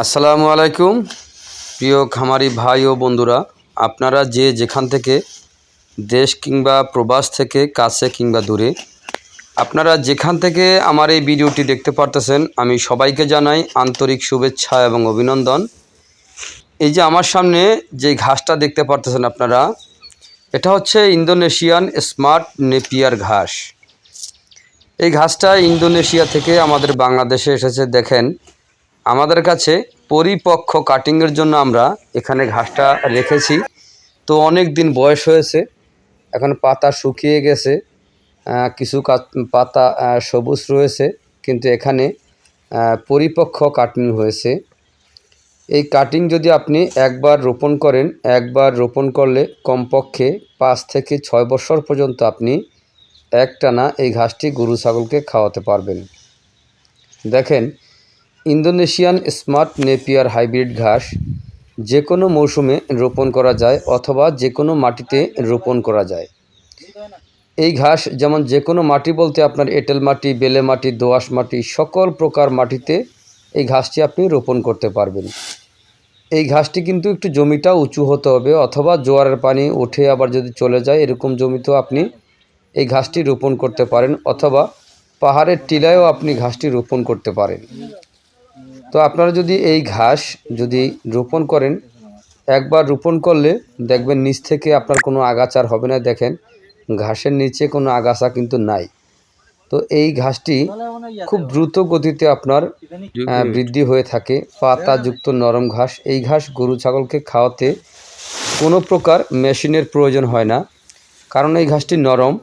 আসসালামু আলাইকুম, প্রিয় খামারি ভাই ও বন্ধুরা। আপনারা যে যেখান থেকে দেশ কিংবা প্রবাস থেকে কাছে কিংবা দূরে, আপনারা যেখান থেকে আমার এই ভিডিওটি দেখতে পারতেছেন, আমি সবাইকে জানাই আন্তরিক শুভেচ্ছা এবং অভিনন্দন। এই যে আমার সামনে যে ঘাসটা দেখতে পারতেছেন আপনারা, এটা হচ্ছে ইন্দোনেশিয়ান স্মার্ট নেপিয়ার ঘাস। এই ঘাসটা ইন্দোনেশিয়া থেকে আমাদের বাংলাদেশে এসেছে, দেখেন। আমাদের কাছে পরিপক্ক কাটিংয়ের জন্য আমরা এখানে ঘাসটা রেখেছি। তো অনেক দিন বয়স হয়েছে এখন পাতা শুকিয়ে গেছে কিছু পাতা সবুজ রয়েছে কিন্তু এখানে আহ, পরিপক্ক কাটিং হয়েছে। এই কাটিং যদি আপনি একবার রোপণ করেন একবার রোপণ করলে কমপক্ষে পাঁচ থেকে ছয় বছর পর্যন্ত আপনি একটানা এই ঘাসটি গরু ছাগলকে খাওয়াতে পারবেন। দেখেন ইন্দোনেশিয়ান স্মার্ট নেপিয়ার হাইব্রিড ঘাস যে কোনো মৌসুমে রোপণ করা যায় অথবা যে কোনো মাটিতে রোপণ করা যায়। এই ঘাস যেমন যে কোনো মাটি বলতে আপনার এঁটেল মাটি, বেলে মাটি, দোআঁশ মাটি, সকল প্রকার মাটিতে এই ঘাসটি আপনি রোপণ করতে পারবেন। এই ঘাসটি কিন্তু একটু জমিটা উঁচু হতে হবে অথবা জোয়ারের পানি উঠে আবার যদি চলে যায় এরকম জমিতেও আপনি এই ঘাসটি রোপণ করতে পারেন অথবা পাহাড়ের টিলায়ও আপনি ঘাসটি রোপণ করতে পারেন। তো আপনারা যদি এই ঘাস যদি রোপণ করেন একবার রোপণ করলে দেখবেন নিচ থেকে আপনার কোনো আগাছার হবে না। দেখেন ঘাসের নিচে কোনো আগাছা কিন্তু নাই। তো এই ঘাসটি খুব দ্রুত গতিতে আপনার বৃদ্ধি হয়ে থাকে। পাতাযুক্ত নরম ঘাস এই ঘাস গরু ছাগলকে খাওয়াতে কোনো প্রকার মেশিনের প্রয়োজন হয় না। কারণ এই ঘাসটি নরম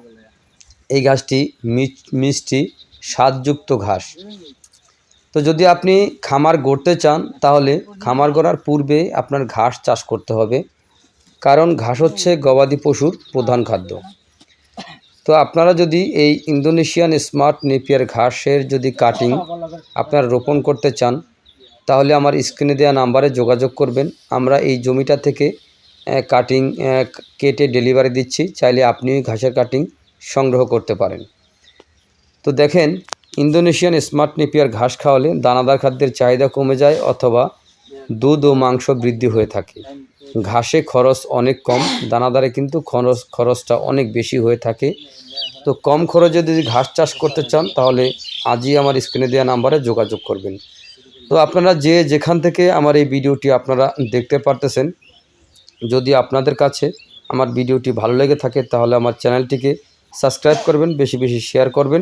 এই ঘাসটি মিষ্টি স্বাদযুক্ত ঘাস। তো যদি আপনি খামার গড়তে চান, তাহলে খামার গড়ার পূর্বে আপনার ঘাস চাষ করতে হবে। কারণ ঘাস হচ্ছে গবাদি পশুর প্রধান খাদ্য। তো আপনারা যদি এই ইন্দোনেশিয়ান স্মার্ট নেপিয়ার ঘাসের যদি কাটিং আপনারা রোপণ করতে চান, তাহলে আমার স্ক্রিনে দেওয়া নাম্বারে যোগাযোগ করবেন। আমরা এই জমিটা থেকে কাটিং কেটে ডেলিভারি দিচ্ছি। চাইলে আপনি ঘাসের কাটিং সংগ্রহ করতে পারেন। তো দেখেন ইন্দোনেশিয়ান স্মার্ট নেপিয়ার ঘাস খাওয়ালে দানাদার খাদ্যের চাহিদা কমে যায় অথবা দুধ ও মাংস বৃদ্ধি হয়ে থাকে। ঘাসে খরচ অনেক কম, দানাদারে কিন্তু খরচ খরচটা অনেক বেশি হয়ে থাকে। তো কম খরচে যদি ঘাস চাষ করতে চান, তাহলে আজই আমার স্ক্রিনে দেওয়া নাম্বারে যোগাযোগ করবেন। তো আপনারা যে যেখান থেকে আমার এই ভিডিওটি আপনারা দেখতে পারতেছেন, যদি আপনাদের কাছে আমার ভিডিওটি ভালো লেগে থাকে, তাহলে আমার চ্যানেলটিকে সাবস্ক্রাইব করবেন, বেশি বেশি শেয়ার করবেন।